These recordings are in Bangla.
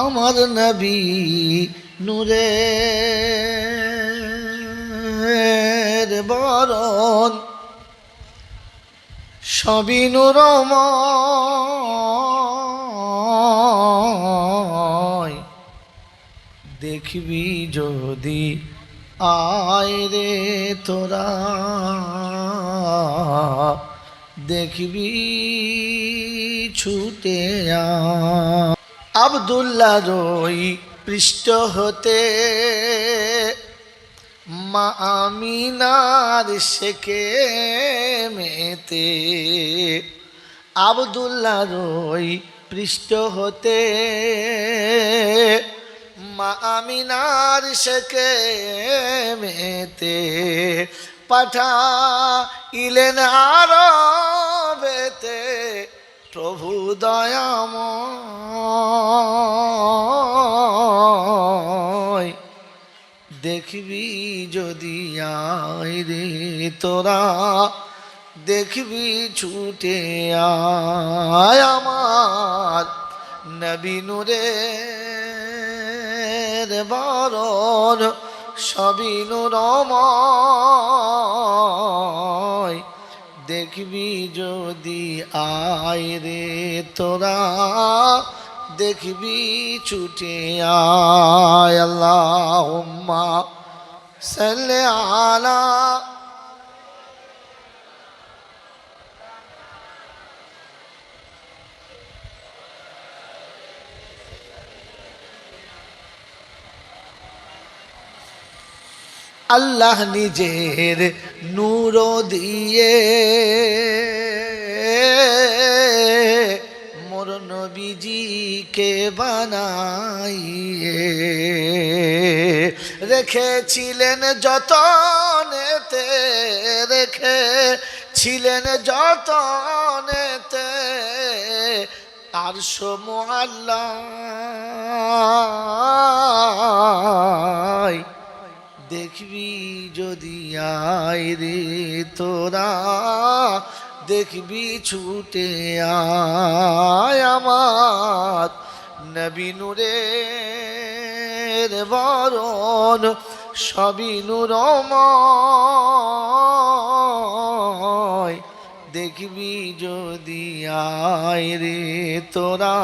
আমার নবী নূরে বরণ। সবই নুরময় দেখবি যদি আয় রে তোরা। দেখবি ছুটে আয়। আবদুল্লাহ রই পৃষ্ঠ হতে। মা আমিনার শেখে মেতে। আবদুল্লাহ রই পৃষ্ঠ হতে। মা আমিনার শেখে মেতে। পাঠা ইলেন আরবেতে প্রভু দয়াময়। দেখবি যদি আয় রে তোরা, দেখবি ছুটে আয় আমার নবীনুরে বরণ, সবই নুরময়। দেখবি যদি আয় রে তোরা দেখবি ছুটে আয় আল্লাহ সাল্লে আলা আল্লাহ নিজের নূর দিয়ে নবীজিকে বানাইয়ে রেখেছিলেন যতনেতে রেখেছিলেন যতনেতে আর সময় দেখবি যদি আয় রে তোরা। দেখবি ছুটে আমার নবীনুরে বরণ, সবই নুরময়। দেখবি যদি আয় রে তোরা,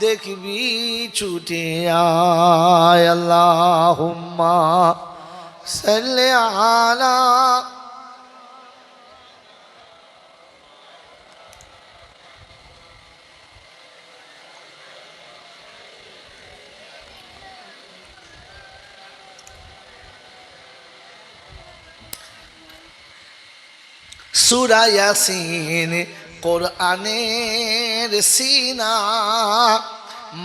দেখবি ছুটে আয় আল্লাহুম্মা সাল্লি আলা সুরা ইয়াসিন কোরআনের সিনা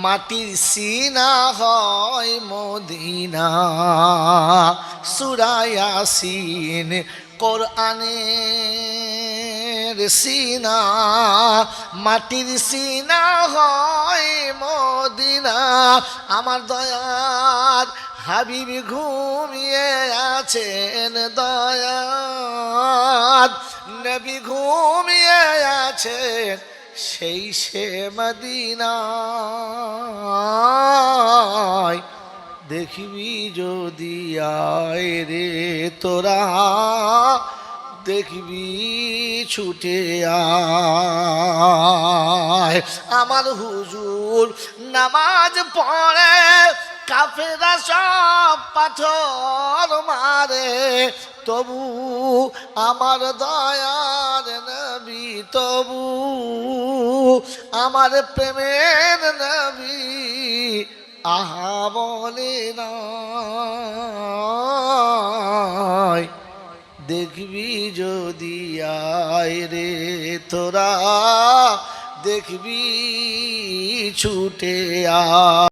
মাটির সিনা হয় মদিনা। সুরা ইয়াসিন কোরআনের সিনা, মাটির সিনা হয় মদিনা। আমার দয়ার হাবিব ঘুমিয়ে আছেন দয়ার। নবী ঘুমিয়ে আছেন সেই সে মদিনায়। দেখবি যদি আয় রে তোরা দেখবি ছুটে আয়। আমার হুজুর নামাজ পড়ে কাফেরা সব পাথর মারে। তবু আমার দয়ার নবী, তবু আমার প্রেমের নবী, আহা বলে না। দেখবি যদি আয় রে তোরা দেখবি ছুটে আ